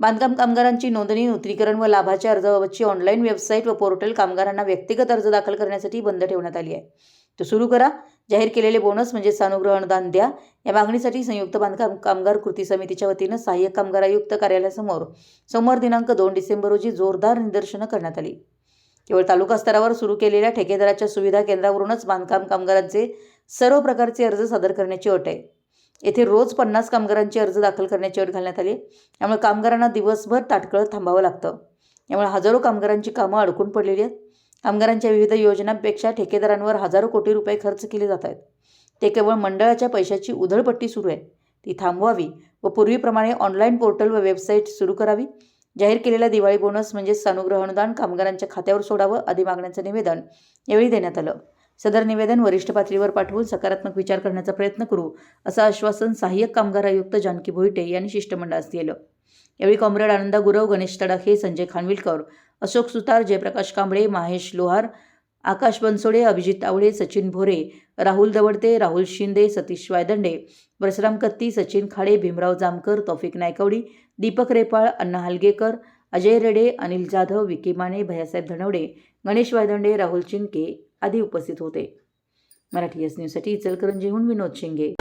बांधकाम कामगारांची नोंदणी नूतनीकरण व लाभाच्या अर्जाबाबतची ऑनलाईन वेबसाईट व पोर्टल कामगारांना व्यक्तिगत अर्ज दाखल करण्यासाठी बंद ठेवण्यात आली आहे. तो सुरू करा. जाहीर केलेले बोनस म्हणजे सानुग्रह अनुदान द्या. या मागणीसाठी संयुक्त बांधकाम कामगार कृती समितीच्या वतीनं सहाय्यक कामगार आयुक्त कार्यालयासमोर सोमवार दिनांक दोन डिसेंबर रोजी जोरदार निदर्शनं करण्यात आली. केवळ तालुका स्तरावर सुरू केलेल्या ठेकेदाराच्या सुविधा केंद्रावरूनच बांधकाम कामगारांचे सर्व प्रकारचे अर्ज सादर करण्याची अट आहे. येथे रोज पन्नास कामगारांचे अर्ज दाखल करण्याची अट घालण्यात आली. त्यामुळे कामगारांना दिवसभर ताटकळत थांबावं लागतं. यामुळे हजारो कामगारांची कामं अडकून पडलेली आहेत. कामगारांच्या विविध योजनांपेक्षा ठेकेदारांवर हजारो कोटी रुपये खर्च केले जात आहेत. ते केवळ मंडळाच्या पैशाची उधळपट्टी सुरू आहे. ती थांबवावी व पूर्वीप्रमाणे ऑनलाईन पोर्टल व वेबसाईट सुरू करावी. जाहीर केलेला दिवाळी बोनस म्हणजेच सानुग्रह अनुदान कामगारांच्या खात्यावर सोडावं आदी मागण्यांचं निवेदन यावेळी देण्यात आलं. सदर निवेदन वरिष्ठ पातळीवर पाठवून सकारात्मक विचार करण्याचा प्रयत्न करू असं आश्वासन सहाय्यक कामगार आयुक्त जानकी भोईटे यांनी शिष्टमंडळास दिलं. यावेळी कॉम्रेड आनंदा गुरव गणेश तडाखे संजय खानविलकर अशोक सुतार जयप्रकाश कांबळे महेश लोहार आकाश बनसोडे अभिजित तावडे सचिन भोरे राहुल दवडते राहुल शिंदे सतीश वायदंडे परशुराम कत्ती सचिन खाडे भीमराव जामकर तौफिक नायकवडी दीपक रेपाळ अण्णा हलगेकर अजय रेडे अनिल जाधव विकी माने भैयासाहेब धनवडे गणेश वायदंडे राहुल चिंके आदी उपस्थित होते. मराठी एस न्यूजसाठी इचलकरंजीहून विनोद शिंगे.